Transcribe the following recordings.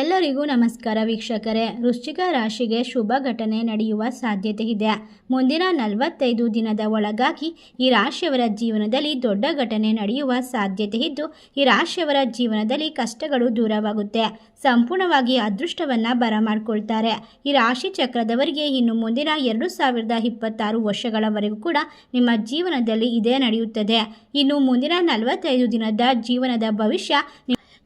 ಎಲ್ಲರಿಗೂ ನಮಸ್ಕಾರ ವೀಕ್ಷಕರೇ. ವೃಶ್ಚಿಕ ರಾಶಿಗೆ ಶುಭ ಘಟನೆ ನಡೆಯುವ ಸಾಧ್ಯತೆ ಇದೆ. ಮುಂದಿನ ನಲವತ್ತೈದು ದಿನದ ಒಳಗಾಗಿ ಈ ರಾಶಿಯವರ ಜೀವನದಲ್ಲಿ ದೊಡ್ಡ ಘಟನೆ ನಡೆಯುವ ಸಾಧ್ಯತೆ ಇದ್ದು, ಈ ರಾಶಿಯವರ ಜೀವನದಲ್ಲಿ ಕಷ್ಟಗಳು ದೂರವಾಗುತ್ತೆ. ಸಂಪೂರ್ಣವಾಗಿ ಅದೃಷ್ಟವನ್ನು ಬರಮಾಡ್ಕೊಳ್ತಾರೆ. ಈ ರಾಶಿ ಚಕ್ರದವರಿಗೆ ಇನ್ನು ಮುಂದಿನ ಎರಡು ಸಾವಿರದ ಇಪ್ಪತ್ತಾರು ವರ್ಷಗಳವರೆಗೂ ಕೂಡ ನಿಮ್ಮ ಜೀವನದಲ್ಲಿ ಇದೇ ನಡೆಯುತ್ತದೆ. ಇನ್ನು ಮುಂದಿನ ನಲವತ್ತೈದು ದಿನದ ಜೀವನದ ಭವಿಷ್ಯ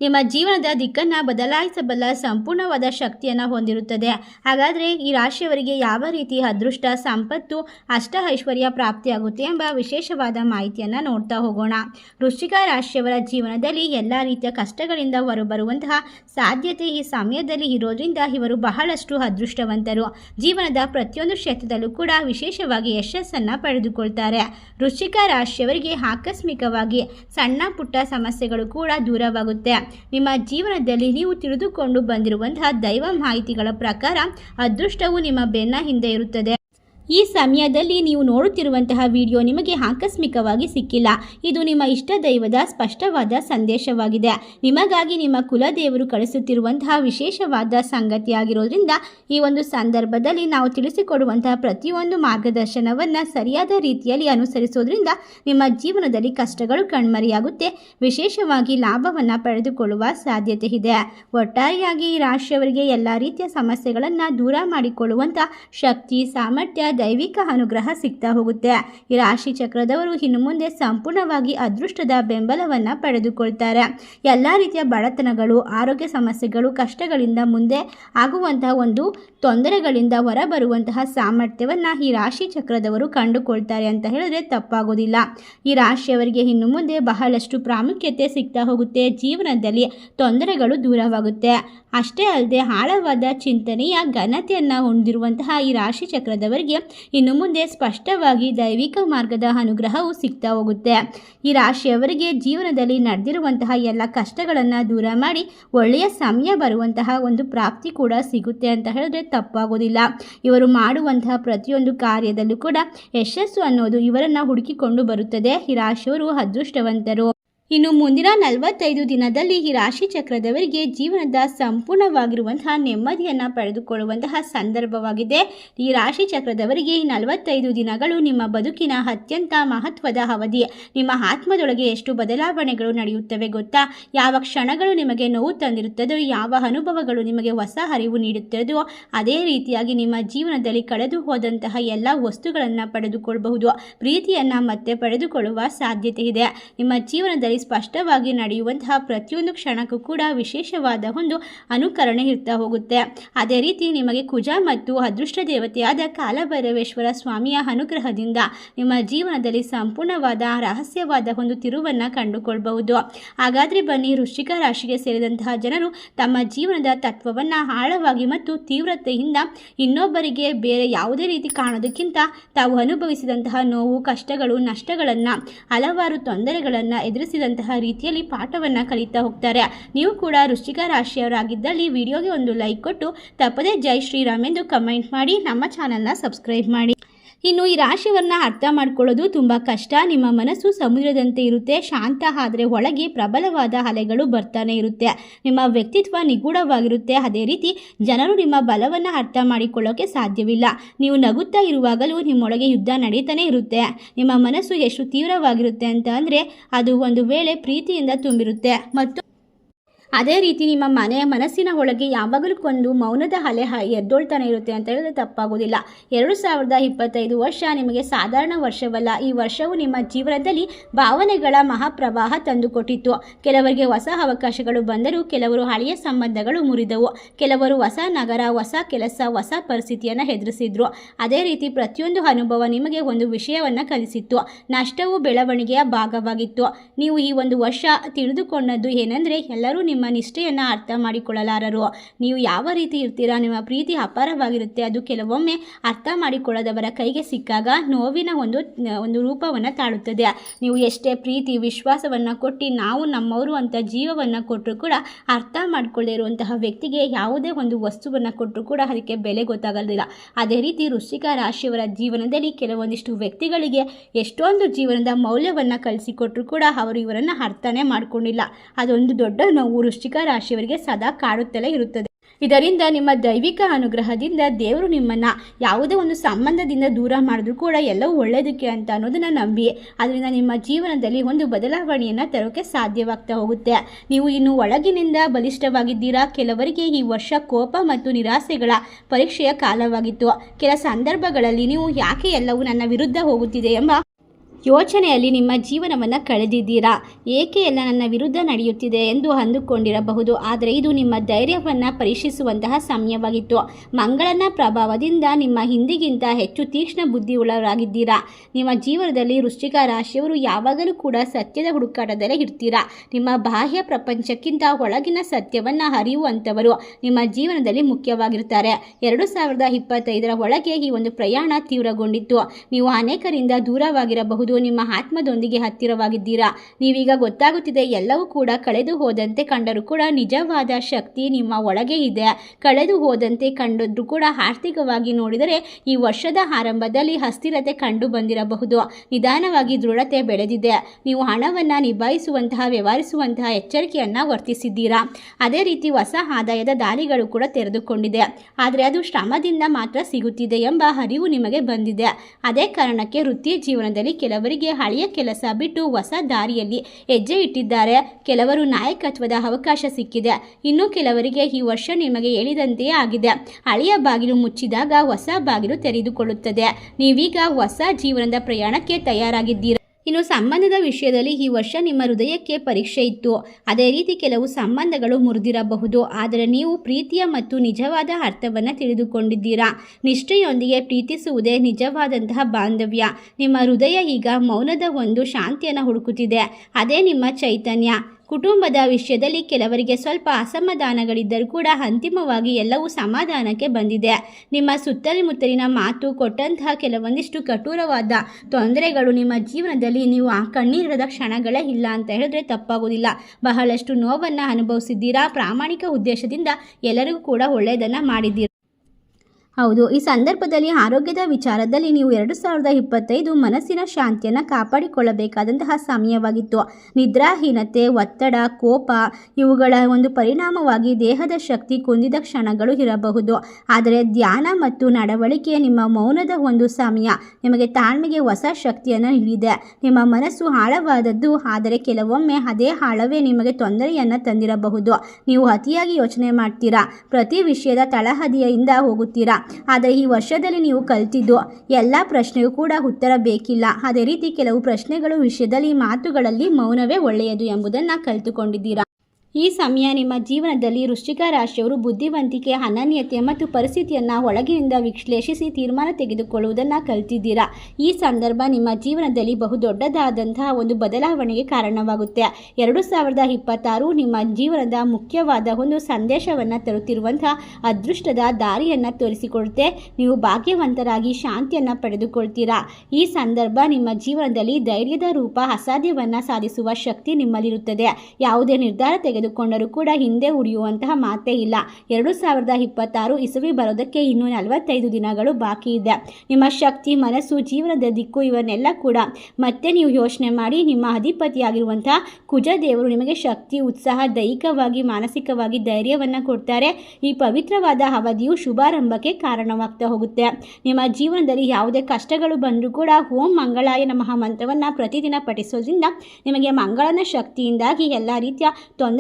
ನಿಮ್ಮ ಜೀವನದ ದಿಕ್ಕನ್ನು ಬದಲಾಯಿಸಬಲ್ಲ ಸಂಪೂರ್ಣವಾದ ಶಕ್ತಿಯನ್ನು ಹೊಂದಿರುತ್ತದೆ. ಹಾಗಾದರೆ ಈ ರಾಶಿಯವರಿಗೆ ಯಾವ ರೀತಿ ಅದೃಷ್ಟ, ಸಂಪತ್ತು ಅಷ್ಟ ಐಶ್ವರ್ಯ ಪ್ರಾಪ್ತಿಯಾಗುತ್ತೆ ಎಂಬ ವಿಶೇಷವಾದ ಮಾಹಿತಿಯನ್ನು ನೋಡ್ತಾ ಹೋಗೋಣ. ವೃಶ್ಚಿಕ ರಾಶಿಯವರ ಜೀವನದಲ್ಲಿ ಎಲ್ಲ ರೀತಿಯ ಕಷ್ಟಗಳಿಂದ ಹೊರಬರುವಂತಹ ಸಾಧ್ಯತೆ ಈ ಸಮಯದಲ್ಲಿ ಇರೋದ್ರಿಂದ ಇವರು ಬಹಳಷ್ಟು ಅದೃಷ್ಟವಂತರು. ಜೀವನದ ಪ್ರತಿಯೊಂದು ಕ್ಷೇತ್ರದಲ್ಲೂ ಕೂಡ ವಿಶೇಷವಾಗಿ ಯಶಸ್ಸನ್ನು ಪಡೆದುಕೊಳ್ತಾರೆ. ವೃಶ್ಚಿಕ ರಾಶಿಯವರಿಗೆ ಆಕಸ್ಮಿಕವಾಗಿ ಸಣ್ಣ ಪುಟ್ಟ ಸಮಸ್ಯೆಗಳು ಕೂಡ ದೂರವಾಗುತ್ತೆ. ನಿಮ್ಮ ಜೀವನದಲ್ಲಿ ನೀವು ತಿಳಿದುಕೊಂಡು ಬಂದಿರುವಂತಹ ದೈವ ಮಾಹಿತಿಗಳ ಪ್ರಕಾರ ಅದೃಷ್ಟವು ನಿಮ್ಮ ಬೆನ್ನ ಹಿಂದೆ ಇರುತ್ತದೆ. ಈ ಸಮಯದಲ್ಲಿ ನೀವು ನೋಡುತ್ತಿರುವಂತಹ ವಿಡಿಯೋ ನಿಮಗೆ ಆಕಸ್ಮಿಕವಾಗಿ ಸಿಕ್ಕಿಲ್ಲ. ಇದು ನಿಮ್ಮ ಇಷ್ಟ ದೈವದ ಸ್ಪಷ್ಟವಾದ ಸಂದೇಶವಾಗಿದೆ. ನಿಮಗಾಗಿ ನಿಮ್ಮ ಕುಲದೇವರು ಕಳಿಸುತ್ತಿರುವಂತಹ ವಿಶೇಷವಾದ ಸಂಗತಿಯಾಗಿರೋದ್ರಿಂದ ಈ ಒಂದು ಸಂದರ್ಭದಲ್ಲಿ ನಾವು ತಿಳಿಸಿಕೊಡುವಂತಹ ಪ್ರತಿಯೊಂದು ಮಾರ್ಗದರ್ಶನವನ್ನು ಸರಿಯಾದ ರೀತಿಯಲ್ಲಿ ಅನುಸರಿಸೋದ್ರಿಂದ ನಿಮ್ಮ ಜೀವನದಲ್ಲಿ ಕಷ್ಟಗಳು ಕಣ್ಮರೆಯಾಗುತ್ತೆ. ವಿಶೇಷವಾಗಿ ಲಾಭವನ್ನು ಪಡೆದುಕೊಳ್ಳುವ ಸಾಧ್ಯತೆ ಇದೆ. ಒಟ್ಟಾರೆಯಾಗಿ ಈ ರಾಶಿಯವರಿಗೆ ಎಲ್ಲ ರೀತಿಯ ಸಮಸ್ಯೆಗಳನ್ನು ದೂರ ಮಾಡಿಕೊಳ್ಳುವಂಥ ಶಕ್ತಿ, ಸಾಮರ್ಥ್ಯ ದೈವಿಕ ಅನುಗ್ರಹ ಸಿಗ್ತಾ ಹೋಗುತ್ತೆ. ಈ ರಾಶಿ ಚಕ್ರದವರು ಇನ್ನು ಮುಂದೆ ಸಂಪೂರ್ಣವಾಗಿ ಅದೃಷ್ಟದ ಬೆಂಬಲವನ್ನು ಪಡೆದುಕೊಳ್ತಾರೆ. ಎಲ್ಲ ರೀತಿಯ ಬಡತನಗಳು, ಆರೋಗ್ಯ ಸಮಸ್ಯೆಗಳು, ಕಷ್ಟಗಳಿಂದ ಮುಂದೆ ಆಗುವಂತಹ ಒಂದು ತೊಂದರೆಗಳಿಂದ ಹೊರಬರುವಂತಹ ಸಾಮರ್ಥ್ಯವನ್ನು ಈ ರಾಶಿ ಚಕ್ರದವರು ಕಂಡುಕೊಳ್ತಾರೆ ಅಂತ ಹೇಳಿದ್ರೆ ತಪ್ಪಾಗೋದಿಲ್ಲ. ಈ ರಾಶಿಯವರಿಗೆ ಇನ್ನು ಮುಂದೆ ಬಹಳಷ್ಟು ಪ್ರಾಮುಖ್ಯತೆ ಸಿಗ್ತಾ ಹೋಗುತ್ತೆ. ಜೀವನದಲ್ಲಿ ತೊಂದರೆಗಳು ದೂರವಾಗುತ್ತೆ. ಅಷ್ಟೇ ಅಲ್ಲದೆ ಆಳವಾದ ಚಿಂತನೆಯ ಘನತೆಯನ್ನು ಹೊಂದಿರುವಂತಹ ಈ ರಾಶಿ ಚಕ್ರದವರಿಗೆ ಇನ್ನು ಮುಂದೆ ಸ್ಪಷ್ಟವಾಗಿ ದೈವಿಕ ಮಾರ್ಗದ ಅನುಗ್ರಹವು ಸಿಗ್ತಾ ಹೋಗುತ್ತೆ. ಈ ರಾಶಿಯವರಿಗೆ ಜೀವನದಲ್ಲಿ ನಡೆದಿರುವಂತಹ ಎಲ್ಲ ಕಷ್ಟಗಳನ್ನು ದೂರ ಮಾಡಿ ಒಳ್ಳೆಯ ಸಮಯ ಬರುವಂತಹ ಒಂದು ಪ್ರಾಪ್ತಿ ಕೂಡ ಸಿಗುತ್ತೆ ಅಂತ ಹೇಳಿದ್ರೆ ತಪ್ಪಾಗೋದಿಲ್ಲ. ಇವರು ಮಾಡುವಂತಹ ಪ್ರತಿಯೊಂದು ಕಾರ್ಯದಲ್ಲೂ ಕೂಡ ಯಶಸ್ಸು ಅನ್ನೋದು ಇವರನ್ನು ಹುಡುಕಿಕೊಂಡು ಬರುತ್ತದೆ. ಈ ರಾಶಿಯವರು ಅದೃಷ್ಟವಂತರು. ಇನ್ನು ಮುಂದಿನ ನಲವತ್ತೈದು ದಿನದಲ್ಲಿ ಈ ರಾಶಿ ಚಕ್ರದವರಿಗೆ ಜೀವನದ ಸಂಪೂರ್ಣವಾಗಿರುವಂತಹ ನೆಮ್ಮದಿಯನ್ನು ಪಡೆದುಕೊಳ್ಳುವಂತಹ ಸಂದರ್ಭವಾಗಿದೆ. ಈ ರಾಶಿ ಚಕ್ರದವರಿಗೆ ಈ ನಲವತ್ತೈದು ದಿನಗಳು ನಿಮ್ಮ ಬದುಕಿನ ಅತ್ಯಂತ ಮಹತ್ವದ ಅವಧಿ. ನಿಮ್ಮ ಆತ್ಮದೊಳಗೆ ಎಷ್ಟು ಬದಲಾವಣೆಗಳು ನಡೆಯುತ್ತವೆ ಗೊತ್ತಾ? ಯಾವ ಕ್ಷಣಗಳು ನಿಮಗೆ ನೋವು ತಂದಿರುತ್ತದೋ, ಯಾವ ಅನುಭವಗಳು ನಿಮಗೆ ಹೊಸ ಅರಿವು ನೀಡುತ್ತದೋ, ಅದೇ ರೀತಿಯಾಗಿ ನಿಮ್ಮ ಜೀವನದಲ್ಲಿ ಕಳೆದು ಹೋದಂತಹ ಎಲ್ಲ ವಸ್ತುಗಳನ್ನು ಪಡೆದುಕೊಳ್ಳಬಹುದು ಪ್ರೀತಿಯನ್ನು ಮತ್ತೆ ಪಡೆದುಕೊಳ್ಳುವ ಸಾಧ್ಯತೆ ಇದೆ. ನಿಮ್ಮ ಜೀವನದಲ್ಲಿ ಸ್ಪಷ್ಟವಾಗಿ ನಡೆಯುವಂತಹ ಪ್ರತಿಯೊಂದು ಕ್ಷಣಕ್ಕೂ ಕೂಡ ವಿಶೇಷವಾದ ಒಂದು ಅನುಕರಣೆ ಇರ್ತಾ ಹೋಗುತ್ತೆ. ಅದೇ ರೀತಿ ನಿಮಗೆ ಕುಜ ಮತ್ತು ಅದೃಷ್ಟ ದೇವತೆಯಾದ ಕಾಲಭೈರವೇಶ್ವರ ಸ್ವಾಮಿಯ ಅನುಗ್ರಹದಿಂದ ನಿಮ್ಮ ಜೀವನದಲ್ಲಿ ಸಂಪೂರ್ಣವಾದ ರಹಸ್ಯವಾದ ಒಂದು ತಿರುವನ್ನು ಕಂಡುಕೊಳ್ಬಹುದು. ಹಾಗಾದರೆ ಬನ್ನಿ, ವೃಶ್ಚಿಕ ರಾಶಿಗೆ ಸೇರಿದಂತಹ ಜನರು ತಮ್ಮ ಜೀವನದ ತತ್ವವನ್ನು ಆಳವಾಗಿ ಮತ್ತು ತೀವ್ರತೆಯಿಂದ ಇನ್ನೊಬ್ಬರಿಗೆ ಬೇರೆ ಯಾವುದೇ ರೀತಿ ಕಾಣೋದಕ್ಕಿಂತ ತಾವು ಅನುಭವಿಸಿದಂತಹ ನೋವು, ಕಷ್ಟಗಳು, ನಷ್ಟಗಳನ್ನು, ಹಲವಾರು ತೊಂದರೆಗಳನ್ನು ಎದುರಿಸಿದಂತಹ ರೀತಿಯಲ್ಲಿ ಪಾಠವನ್ನು ಕಲಿತಾ ಹೋಗ್ತಾರೆ. ನೀವು ಕೂಡ ವೃಶ್ಚಿಕ ರಾಶಿಯವರಾಗಿದ್ದಲ್ಲಿ ವಿಡಿಯೋಗೆ ಒಂದು ಲೈಕ್ ಕೊಟ್ಟು ತಪ್ಪದೇ ಜೈ ಶ್ರೀರಾಮ್ ಎಂದು ಕಮೆಂಟ್ ಮಾಡಿ. ನಮ್ಮ ಚಾನಲ್ನ ಸಬ್ಸ್ಕ್ರೈಬ್ ಮಾಡಿ. ಇನ್ನು ಈ ರಾಶಿಯವರನ್ನ ಅರ್ಥ ಮಾಡ್ಕೊಳ್ಳೋದು ತುಂಬ ಕಷ್ಟ. ನಿಮ್ಮ ಮನಸ್ಸು ಸಮುದ್ರದಂತೆ ಇರುತ್ತೆ. ಶಾಂತ ಆದರೆ ಒಳಗೆ ಪ್ರಬಲವಾದ ಅಲೆಗಳು ಬರ್ತಾನೆ ಇರುತ್ತೆ. ನಿಮ್ಮ ವ್ಯಕ್ತಿತ್ವ ನಿಗೂಢವಾಗಿರುತ್ತೆ. ಅದೇ ರೀತಿ ಜನರು ನಿಮ್ಮ ಬಲವನ್ನು ಅರ್ಥ ಮಾಡಿಕೊಳ್ಳೋಕೆ ಸಾಧ್ಯವಿಲ್ಲ. ನೀವು ನಗುತ್ತಾ ಇರುವಾಗಲೂ ನಿಮ್ಮೊಳಗೆ ಯುದ್ಧ ನಡೀತಾನೆ ಇರುತ್ತೆ. ನಿಮ್ಮ ಮನಸ್ಸು ಎಷ್ಟು ತೀವ್ರವಾಗಿರುತ್ತೆ ಅಂತ ಅಂದರೆ ಅದು ಒಂದು ವೇಳೆ ಪ್ರೀತಿಯಿಂದ ತುಂಬಿರುತ್ತೆ. ಮತ್ತು ಅದೇ ರೀತಿ ನಿಮ್ಮ ಮನೆಯ ಮನಸ್ಸಿನ ಒಳಗೆ ಯಾವಾಗಲೂ ಕೊಂದು ಮೌನದ ಅಲೆ ಎದ್ದೊಳ್ತಾನೆ ಇರುತ್ತೆ ಅಂತ ಹೇಳಿದ್ರೆ ತಪ್ಪಾಗೋದಿಲ್ಲ. ಎರಡು ಸಾವಿರದ ಇಪ್ಪತ್ತೈದು ವರ್ಷ ನಿಮಗೆ ಸಾಧಾರಣ ವರ್ಷವಲ್ಲ. ಈ ವರ್ಷವು ನಿಮ್ಮ ಜೀವನದಲ್ಲಿ ಭಾವನೆಗಳ ಮಹಾಪ್ರವಾಹ ತಂದುಕೊಟ್ಟಿತ್ತು. ಕೆಲವರಿಗೆ ಹೊಸ ಅವಕಾಶಗಳು ಬಂದರೂ ಕೆಲವರು ಹಳೆಯ ಸಂಬಂಧಗಳು ಮುರಿದವು. ಕೆಲವರು ಹೊಸ ನಗರ, ಹೊಸ ಕೆಲಸ, ಹೊಸ ಪರಿಸ್ಥಿತಿಯನ್ನು ಎದುರಿಸಿದ್ರು ಅದೇ ರೀತಿ ಪ್ರತಿಯೊಂದು ಅನುಭವ ನಿಮಗೆ ಒಂದು ವಿಷಯವನ್ನು ಕಲಿಸಿತ್ತು. ನಷ್ಟವು ಬೆಳವಣಿಗೆಯ ಭಾಗವಾಗಿತ್ತು. ನೀವು ಈ ಒಂದು ವರ್ಷ ತಿಳಿದುಕೊಂಡದ್ದು ಏನೆಂದರೆ ಎಲ್ಲರೂ ನಿಷ್ಠೆಯನ್ನು ಅರ್ಥ ಮಾಡಿಕೊಳ್ಳಲಾರರು. ನೀವು ಯಾವ ರೀತಿ ಇರ್ತೀರಾ, ನಿಮ್ಮ ಪ್ರೀತಿ ಅಪಾರವಾಗಿರುತ್ತೆ, ಅದು ಕೆಲವೊಮ್ಮೆ ಅರ್ಥ ಮಾಡಿಕೊಳ್ಳದವರ ಕೈಗೆ ಸಿಕ್ಕಾಗ ನೋವಿನ ಒಂದು ಒಂದು ರೂಪವನ್ನು ತಾಳುತ್ತದೆ. ನೀವು ಎಷ್ಟೇ ಪ್ರೀತಿ, ವಿಶ್ವಾಸವನ್ನು ಕೊಟ್ಟು ನಾವು ನಮ್ಮವರು ಅಂತ ಜೀವವನ್ನು ಕೊಟ್ಟರು ಕೂಡ ಅರ್ಥ ಮಾಡಿಕೊಳ್ಳಿರುವಂತಹ ವ್ಯಕ್ತಿಗೆ ಯಾವುದೇ ಒಂದು ವಸ್ತುವನ್ನು ಕೊಟ್ಟರು ಕೂಡ ಅದಕ್ಕೆ ಬೆಲೆ ಗೊತ್ತಾಗೋದಿಲ್ಲ ಅದೇ ರೀತಿ ವೃಶ್ಚಿಕ ರಾಶಿಯವರ ಜೀವನದಲ್ಲಿ ಕೆಲವೊಂದಿಷ್ಟು ವ್ಯಕ್ತಿಗಳಿಗೆ ಎಷ್ಟೊಂದು ಜೀವನದ ಮೌಲ್ಯವನ್ನು ಕಲಿಸಿಕೊಟ್ರು ಕೂಡ ಅವರು ಇವರನ್ನು ಅರ್ಥನೇ ಮಾಡಿಕೊಂಡಿಲ್ಲ. ಅದೊಂದು ದೊಡ್ಡ ನೋವು ವೃಶ್ಚಿಕ ರಾಶಿಯವರಿಗೆ ಸದಾ ಕಾಡುತ್ತಲೇ ಇರುತ್ತದೆ. ಇದರಿಂದ ನಿಮ್ಮ ದೈವಿಕ ಅನುಗ್ರಹದಿಂದ ದೇವರು ನಿಮ್ಮನ್ನ ಯಾವುದೇ ಒಂದು ಸಂಬಂಧದಿಂದ ದೂರ ಮಾಡಿದ್ರು ಕೂಡ ಎಲ್ಲವೂ ಒಳ್ಳೆಯದಕ್ಕೆ ಅಂತ ಅನ್ನೋದನ್ನ ನಂಬಿ, ಅದರಿಂದ ನಿಮ್ಮ ಜೀವನದಲ್ಲಿ ಒಂದು ಬದಲಾವಣೆಯನ್ನು ತರೋಕೆ ಸಾಧ್ಯವಾಗ್ತಾ ಹೋಗುತ್ತೆ. ನೀವು ಇನ್ನು ಒಳಗಿನಿಂದ ಬಲಿಷ್ಠವಾಗಿದ್ದೀರಾ? ಕೆಲವರಿಗೆ ಈ ವರ್ಷ ಕೋಪ ಮತ್ತು ನಿರಾಸೆಗಳ ಪರೀಕ್ಷೆಯ ಕಾಲವಾಗಿತ್ತು. ಕೆಲ ಸಂದರ್ಭಗಳಲ್ಲಿ ನೀವು ಯಾಕೆ ಎಲ್ಲವೂ ನನ್ನ ವಿರುದ್ಧ ಹೋಗುತ್ತಿದೆ ಎಂಬ ಯೋಚನೆಯಲ್ಲಿ ನಿಮ್ಮ ಜೀವನವನ್ನು ಕಳೆದಿದ್ದೀರಾ? ಏಕೆ ಎಲ್ಲ ನನ್ನ ವಿರುದ್ಧ ನಡೆಯುತ್ತಿದೆ ಎಂದು ಅಂದುಕೊಂಡಿರಬಹುದು. ಆದರೆ ಇದು ನಿಮ್ಮ ಧೈರ್ಯವನ್ನು ಪರೀಕ್ಷಿಸುವಂತಹ ಸಮಯವಾಗಿತ್ತು. ಮಂಗಳನ ಪ್ರಭಾವದಿಂದ ನಿಮ್ಮ ಹಿಂದಿಗಿಂತ ಹೆಚ್ಚು ತೀಕ್ಷ್ಣ ಬುದ್ಧಿಯುಳ್ಳವರಾಗಿದ್ದೀರಾ? ನಿಮ್ಮ ಜೀವನದಲ್ಲಿ ವೃಶ್ಚಿಕ ರಾಶಿಯವರು ಯಾವಾಗಲೂ ಕೂಡ ಸತ್ಯದ ಹುಡುಕಾಟದಲ್ಲೇ ಇರ್ತೀರಾ? ನಿಮ್ಮ ಬಾಹ್ಯ ಪ್ರಪಂಚಕ್ಕಿಂತ ಒಳಗಿನ ಸತ್ಯವನ್ನು ಅರಿಯುವಂಥವರು ನಿಮ್ಮ ಜೀವನದಲ್ಲಿ ಮುಖ್ಯವಾಗಿರ್ತಾರೆ. ಎರಡು ಸಾವಿರದ ಇಪ್ಪತ್ತೈದರ ಒಳಗೆ ಈ ಒಂದು ಪ್ರಯಾಣ ತೀವ್ರಗೊಂಡಿತ್ತು. ನೀವು ಅನೇಕರಿಂದ ದೂರವಾಗಿರಬಹುದು. ನಿಮ್ಮ ಆತ್ಮದೊಂದಿಗೆ ಹತ್ತಿರವಾಗಿದ್ದೀರಾ? ನೀವೀಗ ಗೊತ್ತಾಗುತ್ತಿದೆ, ಎಲ್ಲವೂ ಕೂಡ ಕಳೆದು ಹೋದಂತೆ ಕಂಡರೂ ಕೂಡ ನಿಜವಾದ ಶಕ್ತಿ ನಿಮ್ಮ ಒಳಗೆ ಇದೆ. ಕಳೆದು ಹೋದಂತೆ ಕಂಡರೂ ಕೂಡ ಆರ್ಥಿಕವಾಗಿ ನೋಡಿದರೆ ಈ ವರ್ಷದ ಆರಂಭದಲ್ಲಿ ಅಸ್ಥಿರತೆ ಕಂಡು ಬಂದಿರಬಹುದು ನಿಧಾನವಾಗಿ ದೃಢತೆ ಬೆಳೆದಿದೆ. ನೀವು ಹಣವನ್ನು ನಿಭಾಯಿಸುವಂತಹ, ವ್ಯವಹರಿಸುವಂತಹ ಎಚ್ಚರಿಕೆಯನ್ನು ವರ್ತಿಸಿದ್ದೀರಾ? ಅದೇ ರೀತಿ ಹೊಸ ಆದಾಯದ ದಾರಿಗಳು ಕೂಡ ತೆರೆದುಕೊಂಡಿದೆ. ಆದರೆ ಅದು ಶ್ರಮದಿಂದ ಮಾತ್ರ ಸಿಗುತ್ತಿದೆ ಎಂಬ ಅರಿವು ನಿಮಗೆ ಬಂದಿದೆ. ಅದೇ ಕಾರಣಕ್ಕೆ ವೃತ್ತಿ ಜೀವನದಲ್ಲಿ ಕೆಲವರಿಗೆ ಹಳೆಯ ಕೆಲಸ ಬಿಟ್ಟು ಹೊಸ ದಾರಿಯಲ್ಲಿ ಹೆಜ್ಜೆ ಇಟ್ಟಿದ್ದಾರೆ. ಕೆಲವರು ನಾಯಕತ್ವದ ಅವಕಾಶ ಸಿಕ್ಕಿದೆ. ಇನ್ನು ಕೆಲವರಿಗೆ ಈ ವರ್ಷ ನಿಮಗೆ ಹೇಳಿದಂತೆಯೇ ಆಗಿದೆ. ಹಳೆಯ ಬಾಗಿಲು ಮುಚ್ಚಿದಾಗ ಹೊಸ ಬಾಗಿಲು ತೆರೆದುಕೊಳ್ಳುತ್ತದೆ. ನೀವೀಗ ಹೊಸ ಜೀವನದ ಪ್ರಯಾಣಕ್ಕೆ ತಯಾರಾಗಿದ್ದೀರಾ? ಇನ್ನು ಸಂಬಂಧದ ವಿಷಯದಲ್ಲಿ ಈ ವರ್ಷ ನಿಮ್ಮ ಹೃದಯಕ್ಕೆ ಪರೀಕ್ಷೆ ಇತ್ತು. ಅದೇ ರೀತಿ ಕೆಲವು ಸಂಬಂಧಗಳು ಮುರಿದಿರಬಹುದು. ಆದರೆ ನೀವು ಪ್ರೀತಿಯ ಮತ್ತು ನಿಜವಾದ ಅರ್ಥವನ್ನು ತಿಳಿದುಕೊಂಡಿದ್ದೀರಾ? ನಿಷ್ಠೆಯೊಂದಿಗೆ ಪ್ರೀತಿಸುವುದೇ ನಿಜವಾದಂತಹ ಬಾಂಧವ್ಯ. ನಿಮ್ಮ ಹೃದಯ ಈಗ ಮೌನದ ಒಂದು ಶಾಂತಿಯನ್ನು ಹುಡುಕುತ್ತಿದೆ. ಅದೇ ನಿಮ್ಮ ಚೈತನ್ಯ. ಕುಟುಂಬದ ವಿಷಯದಲ್ಲಿ ಕೆಲವರಿಗೆ ಸ್ವಲ್ಪ ಅಸಮಾಧಾನಗಳಿದ್ದರೂ ಕೂಡ ಅಂತಿಮವಾಗಿ ಎಲ್ಲವೂ ಸಮಾಧಾನಕ್ಕೆ ಬಂದಿದೆ. ನಿಮ್ಮ ಸುತ್ತಮುತ್ತಲಿನ ಮಾತು ಕೊಟ್ಟಂತಹ ಕೆಲವೊಂದಿಷ್ಟು ಕಠೋರವಾದ ತೊಂದರೆಗಳು ನಿಮ್ಮ ಜೀವನದಲ್ಲಿ ನೀವು ಆ ಕಣ್ಣೀರದ ಕ್ಷಣಗಳೇ ಇಲ್ಲ ಅಂತ ಹೇಳಿದ್ರೆ ತಪ್ಪಾಗೋದಿಲ್ಲ ಬಹಳಷ್ಟು ನೋವನ್ನು ಅನುಭವಿಸಿದ್ದೀರಾ? ಪ್ರಾಮಾಣಿಕ ಉದ್ದೇಶದಿಂದ ಎಲ್ಲರಿಗೂ ಕೂಡ ಒಳ್ಳೆಯದನ್ನು ಮಾಡಿದ್ದೀರಾ? ಹೌದು, ಈ ಸಂದರ್ಭದಲ್ಲಿ ಆರೋಗ್ಯದ ವಿಚಾರದಲ್ಲಿ ನೀವು ಎರಡು ಸಾವಿರದ ಇಪ್ಪತ್ತೈದು ಮನಸ್ಸಿನ ಶಾಂತಿಯನ್ನು ಕಾಪಾಡಿಕೊಳ್ಳಬೇಕಾದಂತಹ ಸಮಯವಾಗಿತ್ತು. ನಿದ್ರಾಹೀನತೆ, ಒತ್ತಡ, ಕೋಪ ಇವುಗಳ ಒಂದು ಪರಿಣಾಮವಾಗಿ ದೇಹದ ಶಕ್ತಿ ಕುಂದಿದ ಕ್ಷಣಗಳು ಇರಬಹುದು. ಆದರೆ ಧ್ಯಾನ ಮತ್ತು ನಡವಳಿಕೆ ನಿಮ್ಮ ಮೌನದ ಒಂದು ಸಮಯ. ನಿಮಗೆ ತಾಳ್ಮೆಗೆ ಹೊಸ ಶಕ್ತಿಯನ್ನು ನೀಡಿದೆ. ನಿಮ್ಮ ಮನಸ್ಸು ಆಳವಾದದ್ದು, ಆದರೆ ಕೆಲವೊಮ್ಮೆ ಅದೇ ಆಳವೇ ನಿಮಗೆ ತೊಂದರೆಯನ್ನು ತಂದಿರಬಹುದು. ನೀವು ಅತಿಯಾಗಿ ಯೋಚನೆ ಮಾಡ್ತೀರಾ? ಪ್ರತಿ ವಿಷಯದ ತಳಹದಿಯಿಂದ ಹೋಗುತ್ತೀರಾ? ಆದರೆ ಈ ವರ್ಷದಲ್ಲಿ ನೀವು ಕಲ್ತಿದ್ದು ಎಲ್ಲ ಪ್ರಶ್ನೆಗೂ ಕೂಡ ಉತ್ತರ ಬೇಕಿಲ್ಲ. ಅದೇ ರೀತಿ ಕೆಲವು ಪ್ರಶ್ನೆಗಳು ವಿಷಯದಲ್ಲಿ ಮಾತುಗಳಲ್ಲಿ ಮೌನವೇ ಒಳ್ಳೆಯದು ಎಂಬುದನ್ನು ಕಲಿತುಕೊಂಡಿದ್ದೀರಾ? ಈ ಸಮಯ ನಿಮ್ಮ ಜೀವನದಲ್ಲಿ ವೃಶ್ಚಿಕ ರಾಶಿಯವರು ಬುದ್ಧಿವಂತಿಕೆ, ಅನನ್ಯತೆ ಮತ್ತು ಪರಿಸ್ಥಿತಿಯನ್ನು ಒಳಗಿನಿಂದ ವಿಶ್ಲೇಷಿಸಿ ತೀರ್ಮಾನ ತೆಗೆದುಕೊಳ್ಳುವುದನ್ನು ಕಲ್ತಿದ್ದೀರಾ? ಈ ಸಂದರ್ಭ ನಿಮ್ಮ ಜೀವನದಲ್ಲಿ ಬಹುದೊಡ್ಡದಾದಂತಹ ಒಂದು ಬದಲಾವಣೆಗೆ ಕಾರಣವಾಗುತ್ತೆ. ಎರಡು ಸಾವಿರದ ಇಪ್ಪತ್ತಾರು ನಿಮ್ಮ ಜೀವನದ ಮುಖ್ಯವಾದ ಒಂದು ಸಂದೇಶವನ್ನು ತರುತ್ತಿರುವಂತಹ ಅದೃಷ್ಟದ ದಾರಿಯನ್ನು ತೋರಿಸಿಕೊಡುತ್ತೆ. ನೀವು ಭಾಗ್ಯವಂತರಾಗಿ ಶಾಂತಿಯನ್ನು ಪಡೆದುಕೊಳ್ತೀರಾ? ಈ ಸಂದರ್ಭ ನಿಮ್ಮ ಜೀವನದಲ್ಲಿ ಧೈರ್ಯದ ರೂಪ, ಅಸಾಧ್ಯವನ್ನು ಸಾಧಿಸುವ ಶಕ್ತಿ ನಿಮ್ಮಲ್ಲಿರುತ್ತದೆ. ಯಾವುದೇ ನಿರ್ಧಾರ ತೆಗೆದುಕೊಂಡರೂ ಕೂಡ ಹಿಂದೆ ಉರಿಯುವಂತಹ ಮಾತೇ ಇಲ್ಲ. ಎರಡು ಸಾವಿರದ ಇಪ್ಪತ್ತಾರು ಇಸವಿ ಬರೋದಕ್ಕೆ ಇನ್ನೂ ನಲವತ್ತೈದು ದಿನಗಳು ಬಾಕಿ ಇದೆ. ನಿಮ್ಮ ಶಕ್ತಿ, ಮನಸ್ಸು, ಜೀವನದ ದಿಕ್ಕು ಇವನ್ನೆಲ್ಲ ಕೂಡ ಮತ್ತೆ ನೀವು ಯೋಚನೆ ಮಾಡಿ ನಿಮ್ಮ ಅಧಿಪತಿಯಾಗಿರುವಂತಹ ಕುಜ ದೇವರು ನಿಮಗೆ ಶಕ್ತಿ, ಉತ್ಸಾಹ, ದೈಹಿಕವಾಗಿ, ಮಾನಸಿಕವಾಗಿ ಧೈರ್ಯವನ್ನು ಕೊಡ್ತಾರೆ. ಈ ಪವಿತ್ರವಾದ ಅವಧಿಯು ಶುಭಾರಂಭಕ್ಕೆ ಕಾರಣವಾಗ್ತಾ ಹೋಗುತ್ತೆ. ನಿಮ್ಮ ಜೀವನದಲ್ಲಿ ಯಾವುದೇ ಕಷ್ಟಗಳು ಬಂದರೂ ಕೂಡ ಓಂ ಮಂಗಳಾಯ ನಮಃ ಮಂತ್ರವನ್ನು ಪ್ರತಿದಿನ ಪಠಿಸೋದ್ರಿಂದ ನಿಮಗೆ ಮಂಗಳನ ಶಕ್ತಿಯಿಂದಾಗಿ ಎಲ್ಲ ರೀತಿಯ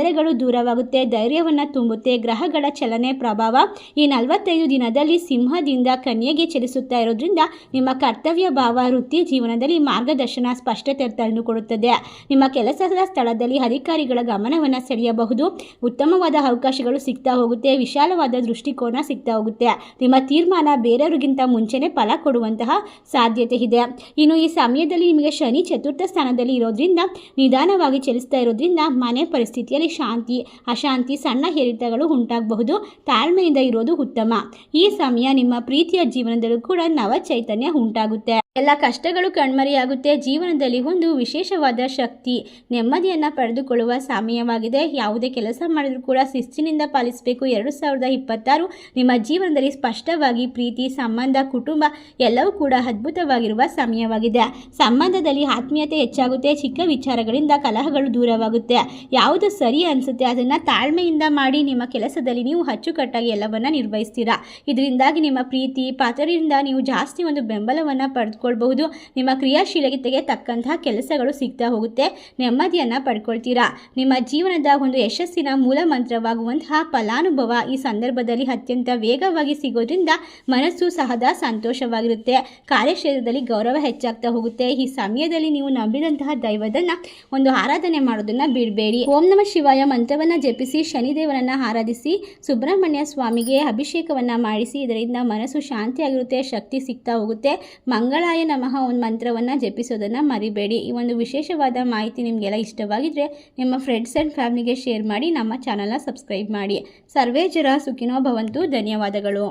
ತೊಂದರೆಗಳು ದೂರವಾಗುತ್ತೆ, ಧೈರ್ಯವನ್ನು ತುಂಬುತ್ತೆ, ಗ್ರಹಗಳ ಚಲನೆ ಪ್ರಭಾವ ಈ ನಲವತ್ತೈದು ದಿನದಲ್ಲಿ ಸಿಂಹದಿಂದ ಕನ್ಯೆಗೆ ಚಲಿಸುತ್ತಾ ಇರೋದ್ರಿಂದ ನಿಮ್ಮ ಕರ್ತವ್ಯ, ಭಾವ, ವೃತ್ತಿ ಜೀವನದಲ್ಲಿ ಮಾರ್ಗದರ್ಶನ, ಸ್ಪಷ್ಟತೆ ತಂದುಕೊಡುತ್ತದೆ. ನಿಮ್ಮ ಕೆಲಸದ ಸ್ಥಳದಲ್ಲಿ ಅಧಿಕಾರಿಗಳ ಗಮನವನ್ನು ಸೆಳೆಯಬಹುದು. ಉತ್ತಮವಾದ ಅವಕಾಶಗಳು ಸಿಗ್ತಾ ಹೋಗುತ್ತೆ, ವಿಶಾಲವಾದ ದೃಷ್ಟಿಕೋನ ಸಿಗ್ತಾ ಹೋಗುತ್ತೆ. ನಿಮ್ಮ ತೀರ್ಮಾನ ಬೇರೆಯವರಿಗಿಂತ ಮುಂಚೆನೆ ಫಲ ಕೊಡುವಂತಹ ಸಾಧ್ಯತೆ ಇದೆ. ಇನ್ನು ಈ ಸಮಯದಲ್ಲಿ ನಿಮಗೆ ಶನಿ ಚತುರ್ಥ ಸ್ಥಾನದಲ್ಲಿ ಇರೋದ್ರಿಂದ ನಿಧಾನವಾಗಿ ಚಲಿಸ್ತಾ ಇರೋದ್ರಿಂದ ಮನೆ ಪರಿಸ್ಥಿತಿಯಲ್ಲಿ ಶಾಂತಿ, ಅಶಾಂತಿ ಸಣ್ಣ ಹೇರಿತಗಳು ಉಂಟಾಗಬಹುದು. ತಾಳ್ಮೆಯಿಂದ ಇರೋದು ಉತ್ತಮ. ಈ ಸಮಯ ನಿಮ್ಮ ಪ್ರೀತಿಯ ಜೀವನದಲ್ಲೂ ಕೂಡ ನವ ಚೈತನ್ಯ ಉಂಟಾಗುತ್ತೆ. ಎಲ್ಲ ಕಷ್ಟಗಳು ಕಣ್ಮರೆಯಾಗುತ್ತೆ. ಜೀವನದಲ್ಲಿ ಒಂದು ವಿಶೇಷವಾದ ಶಕ್ತಿ, ನೆಮ್ಮದಿಯನ್ನು ಪಡೆದುಕೊಳ್ಳುವ ಸಮಯವಾಗಿದೆ. ಯಾವುದೇ ಕೆಲಸ ಮಾಡಿದರೂ ಕೂಡ ಶಿಸ್ತಿನಿಂದ ಪಾಲಿಸಬೇಕು. ಎರಡು ಸಾವಿರದ ಇಪ್ಪತ್ತಾರು ನಿಮ್ಮ ಜೀವನದಲ್ಲಿ ಸ್ಪಷ್ಟವಾಗಿ ಪ್ರೀತಿ, ಸಂಬಂಧ, ಕುಟುಂಬ ಎಲ್ಲವೂ ಕೂಡ ಅದ್ಭುತವಾಗಿರುವ ಸಮಯವಾಗಿದೆ. ಸಂಬಂಧದಲ್ಲಿ ಆತ್ಮೀಯತೆ ಹೆಚ್ಚಾಗುತ್ತೆ. ಚಿಕ್ಕ ವಿಚಾರಗಳಿಂದ ಕಲಹಗಳು ದೂರವಾಗುತ್ತೆ. ಯಾವುದು ಸರಿ ಅನಿಸುತ್ತೆ ಅದನ್ನು ತಾಳ್ಮೆಯಿಂದ ಮಾಡಿ ನಿಮ್ಮ ಕೆಲಸದಲ್ಲಿ ನೀವು ಅಚ್ಚುಕಟ್ಟಾಗಿ ಎಲ್ಲವನ್ನ ನಿರ್ವಹಿಸ್ತೀರಾ. ಇದರಿಂದಾಗಿ ನಿಮ್ಮ ಪ್ರೀತಿ ಪಾತ್ರರಿಂದ ನೀವು ಜಾಸ್ತಿ ಒಂದು ಬೆಂಬಲವನ್ನು ಪಡೆದುಕೊಳ್ಬಹುದು ನಿಮ್ಮ ಕ್ರಿಯಾಶೀಲತೆಗೆ ತಕ್ಕಂತಹ ಕೆಲಸಗಳು ಸಿಗ್ತಾ ಹೋಗುತ್ತೆ. ನೆಮ್ಮದಿಯನ್ನು ಪಡ್ಕೊಳ್ತೀರಾ? ನಿಮ್ಮ ಜೀವನದ ಒಂದು ಯಶಸ್ಸಿನ ಮೂಲ ಮಂತ್ರವಾಗುವಂತಹ ಫಲಾನುಭವ ಈ ಸಂದರ್ಭದಲ್ಲಿ ಅತ್ಯಂತ ವೇಗವಾಗಿ ಸಿಗೋದ್ರಿಂದ ಮನಸ್ಸು ಸಹದ ಸಂತೋಷವಾಗಿರುತ್ತೆ. ಕಾರ್ಯಕ್ಷೇತ್ರದಲ್ಲಿ ಗೌರವ ಹೆಚ್ಚಾಗ್ತಾ ಹೋಗುತ್ತೆ. ಈ ಸಮಯದಲ್ಲಿ ನೀವು ನಂಬಿದಂತಹ ದೈವದನ್ನ ಒಂದು ಆರಾಧನೆ ಮಾಡೋದನ್ನ ಬಿಡಬೇಡಿ. ಓಂ ನಮ ಶಿವಾಯ ಮಂತ್ರವನ್ನ ಜಪಿಸಿ ಶನಿದೇವನನ್ನ ಆರಾಧಿಸಿ, ಸುಬ್ರಹ್ಮಣ್ಯ ಸ್ವಾಮಿಗೆ ಅಭಿಷೇಕವನ್ನ ಮಾಡಿಸಿ, ಇದರಿಂದ ಮನಸ್ಸು ಶಾಂತಿಯಾಗಿರುತ್ತೆ, ಶಕ್ತಿ ಸಿಗ್ತಾ ಹೋಗುತ್ತೆ. ಮಂಗಳಾಯ ನಮಃ. ಒಂದು ಮಂತ್ರವನ್ನು ಜಪಿಸೋದನ್ನು ಮರಿಬೇಡಿ. ಈ ಒಂದು ವಿಶೇಷವಾದ ಮಾಹಿತಿ ನಿಮಗೆಲ್ಲ ಇಷ್ಟವಾಗಿದ್ದರೆ ನಿಮ್ಮ ಫ್ರೆಂಡ್ಸ್ ಆ್ಯಂಡ್ ಫ್ಯಾಮಿಲಿಗೆ ಶೇರ್ ಮಾಡಿ, ನಮ್ಮ ಚಾನಲ್ನ ಸಬ್ಸ್ಕ್ರೈಬ್ ಮಾಡಿ. ಸರ್ವೇ ಜರ ಸುಖಿನೋ ಭವಂತು. ಧನ್ಯವಾದಗಳು.